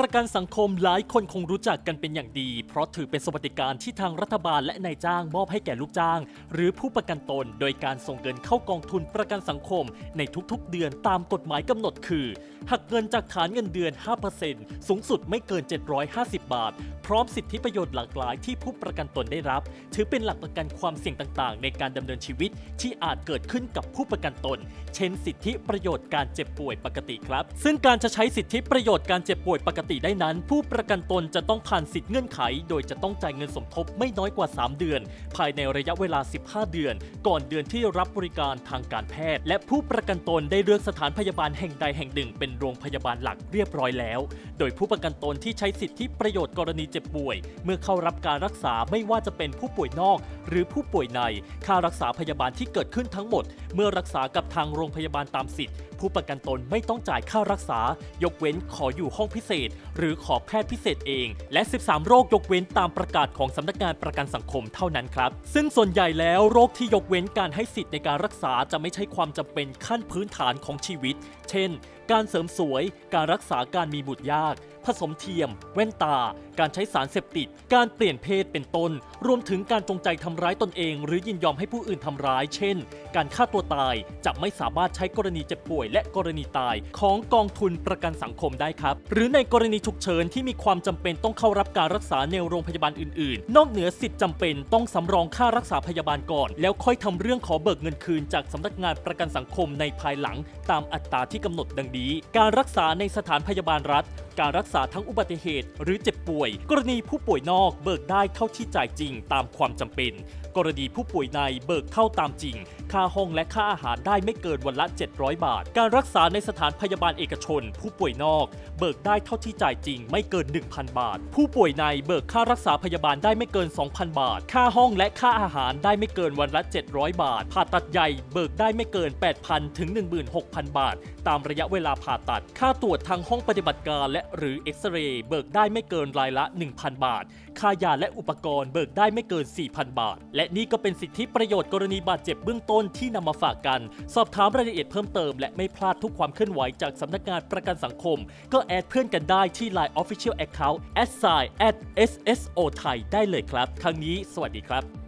ประกันสังคมหลายคนคงรู้จักกันเป็นอย่างดี เพราะถือเป็นสวัสดิการที่ทางรัฐบาลและนายจ้างมอบให้แก่ลูกจ้าง หรือผู้ประกันตน โดยการส่งเงินเข้ากองทุนประกันสังคม ในทุกๆ เดือนตามกฎหมายกำหนดคือหักเงินจากฐานเงินเดือน 5%สูงสุดไม่เกิน 750 บาท พร้อมสิทธิประโยชน์หลากหลายที่ผู้ประกันตนได้รับ ถือเป็นหลักประกันความเสี่ยงต่างๆ ในการดำเนินชีวิตที่อาจเกิดขึ้นกับผู้ประกันตน เช่น สิทธิประโยชน์การเจ็บป่วยปกติครับ ซึ่งการจะใช้สิทธิประโยชน์การเจ็บป่วยปกติได้นั้น ผู้ประกันตนจะต้องผ่านสิทธิเงื่อนไข โดยจะต้องจ่ายเงินสมทบไม่น้อยกว่า 3 เดือน ภายในระยะเวลา 15 เดือน ก่อนเดือนที่รับบริการทางการแพทย์ และผู้ประกันตนได้เลือกสถานพยาบาลแห่งใดแห่งหนึ่ง เป็นโรงพยาบาลหลักเรียบร้อยแล้ว โดยผู้ประกันตนที่ใช้สิทธิประโยชน์กรณีเจ็บป่วย เมื่อเข้ารับการรักษาไม่ว่าจะเป็นผู้ป่วยนอก หรือผู้ป่วยใน ค่ารักษาพยาบาลที่เกิดขึ้นทั้งหมด เมื่อรักษากับทางโรงพยาบาลตามสิทธิ์ผู้ประกันตนไม่ต้องจ่ายค่ารักษา ยกเว้นขออยู่ห้องพิเศษหรือขอแพทย์พิเศษเอง และ 13 โรคยกเว้นตามประกาศของสำนักงานประกันสังคมเท่านั้นครับ ซึ่งส่วนใหญ่แล้วโรคที่ยกเว้นการให้สิทธิ์ในการรักษาจะไม่ใช่ความจำเป็นขั้นพื้นฐานของชีวิต เช่น การเสริมสวย การรักษาการมีบุตรยาก ผสมเทียม แว่นตา การใช้สารเสพติด การเปลี่ยนเพศเป็นต้น รวมถึงการจงใจทำร้ายตนเอง หรือยินยอมให้ผู้อื่นทำร้าย เช่น การฆ่าตัวตายจะไม่สามารถใช้กรณีเจ็บป่วย และกรณีตายของกองทุนประกันสังคมได้ครับ หรือในกรณีฉุกเฉินที่มีความจำเป็นต้องเข้ารับการรักษาในโรงพยาบาลอื่น ๆ นอกเหนือสิทธิ์จำเป็นต้องสำรองค่ารักษาพยาบาลก่อน แล้วค่อยทำเรื่องขอเบิกเงินคืนจากสำนักงานประกันสังคมในภายหลัง ตามอัตราที่กำหนดดังนี้ การรักษาในสถานพยาบาลรัฐ การรักษาทั้งอุบัติเหตุ หรือเจ็บป่วย กรณีผู้ป่วยนอกเบิกได้เท่าที่จ่ายจริงตามความจำเป็น กรณีผู้ป่วยในเบิกเท่าตามจริงค่าห้องและค่าอาหารได้ไม่เกินวันละ 700 บาท การรักษาในสถานพยาบาลเอกชน ผู้ป่วยนอก เบิกได้เท่าที่จ่ายจริงไม่เกิน 1,000 บาท ผู้ป่วยในเบิกค่ารักษาพยาบาลได้ไม่เกิน 2,000 บาท ค่าห้องและค่าอาหารได้ไม่เกินวันละ 700 บาท ผ่าตัดใหญ่เบิกได้ไม่เกิน 8,000 ถึง 16,000 บาท ตามระยะเวลาผ่าตัด ค่าตรวจทางห้องปฏิบัติการและหรือเอ็กซเรย์เบิกได้ไม่เกินรายละ 1,000 บาท ค่ายาและอุปกรณ์เบิกได้ไม่เกิน 4,000 บาท และนี่ก็เป็นสิทธิประโยชน์กรณีบาดเจ็บเบื้องต้นที่นำมาฝากกัน สอบถามรายละเอียดเพิ่มเติม และไม่พลาดทุกความเคลื่อนไหวจากสำนักงานประกันสังคม ก็แอดเพื่อนกันได้ที่ Line Official Account s i at sso ไทยได้เลยครับครั้งนี้สวัสดีครับ